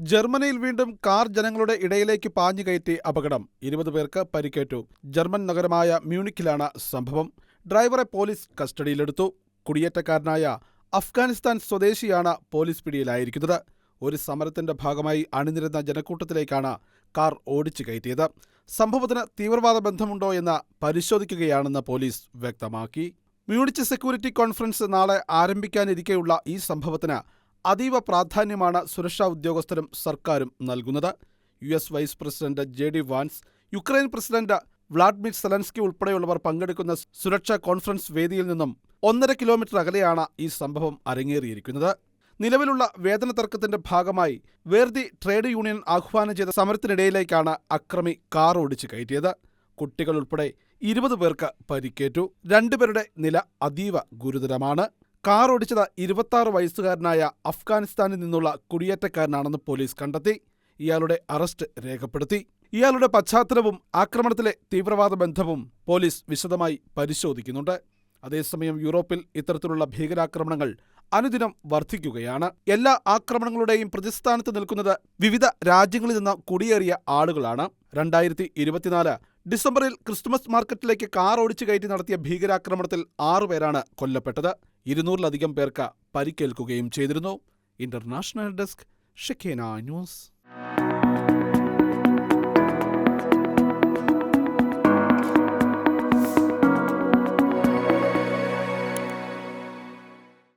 ജർമ്മനിയിൽ വീണ്ടും കാർ ജനങ്ങളുടെ ഇടയിലേക്ക് പാഞ്ഞു കയറ്റി അപകടം. ഇരുപത് പേർക്ക് പരിക്കേറ്റു. ജർമ്മൻ നഗരമായ മ്യൂണിക്കിലാണ് സംഭവം. ഡ്രൈവറെ പോലീസ് കസ്റ്റഡിയിലെടുത്തു. കുടിയേറ്റക്കാരനായ അഫ്ഗാനിസ്ഥാൻ സ്വദേശിയാണ് പോലീസ് പിടിയിലായിരിക്കുന്നത്. ഒരു സമരത്തിന്റെ ഭാഗമായി അണിനിരുന്ന ജനക്കൂട്ടത്തിലേക്കാണ് കാർ ഓടിച്ചു കയറ്റിയത്. സംഭവത്തിന് തീവ്രവാദ ബന്ധമുണ്ടോ എന്ന് പരിശോധിക്കുകയാണെന്ന് പോലീസ് വ്യക്തമാക്കി. മ്യൂണിച്ച് സെക്യൂരിറ്റി കോൺഫറൻസ് നാളെ ആരംഭിക്കാനിരിക്കെയുള്ള ഈ സംഭവത്തിന് അതീവ പ്രാധാന്യമാണ് സുരക്ഷാ ഉദ്യോഗസ്ഥരും സർക്കാരും നൽകുന്നത്. US vice president J D Vance Ukraine president Vladimir Zelensky ഉൾപ്പെടെയുള്ളവർ പങ്കെടുക്കുന്ന സുരക്ഷാ കോൺഫറൻസ് വേദിയിൽ നിന്നും ഒന്നര കിലോമീറ്റർ അകലെയാണ് ഈ സംഭവം അരങ്ങേറിയിരിക്കുന്നത്. നിലവിലുള്ള വേതന തർക്കത്തിന്റെ ഭാഗമായി വേർതി ട്രേഡ് യൂണിയൻ ആഹ്വാനം ചെയ്ത സമരത്തിനിടയിലേക്കാണ് അക്രമി കാർ ഓടിച്ചു കയറ്റിയത്. കുട്ടികൾ ഉൾപ്പെടെ ഇരുപത് പേർക്ക് പരിക്കേറ്റു. രണ്ടുപേരുടെ നില അതീവ ഗുരുതരമാണ്. കാർ ഓടിച്ചത് ഇരുപത്തി വയസ്സുകാരനായ അഫ്ഗാനിസ്ഥാനിൽ നിന്നുള്ള കുടിയേറ്റക്കാരനാണെന്ന് പോലീസ് കണ്ടെത്തി. ഇയാളുടെ അറസ്റ്റ് രേഖപ്പെടുത്തി. ഇയാളുടെ പശ്ചാത്തലവും ആക്രമണത്തിലെ തീവ്രവാദ ബന്ധവും പോലീസ് വിശദമായി പരിശോധിക്കുന്നുണ്ട്. അതേസമയം യൂറോപ്പിൽ ഇത്തരത്തിലുള്ള ഭീകരാക്രമണങ്ങൾ അനുദിനം വർദ്ധിക്കുകയാണ് എല്ലാ ആക്രമണങ്ങളുടെയും പ്രതിസ്ഥാനത്ത് നിൽക്കുന്നത് വിവിധ രാജ്യങ്ങളിൽ നിന്ന് കുടിയേറിയ ആളുകളാണ്. രണ്ടായിരത്തി ഇരുപത്തിനാല് ഡിസംബറിൽ ക്രിസ്മസ് മാർക്കറ്റിലേക്ക് കാർ ഓടിച്ചു കയറ്റി നടത്തിയ ഭീകരാക്രമണത്തിൽ ആറുപേരാണ് കൊല്ലപ്പെട്ടത്. ഇരുന്നൂറിലധികം പേർക്ക് പരിക്കേൽക്കുകയും ചെയ്തിരുന്നു. ഇന്റർനാഷണൽ ഡെസ്ക് ഷെഖേന ന്യൂസ്.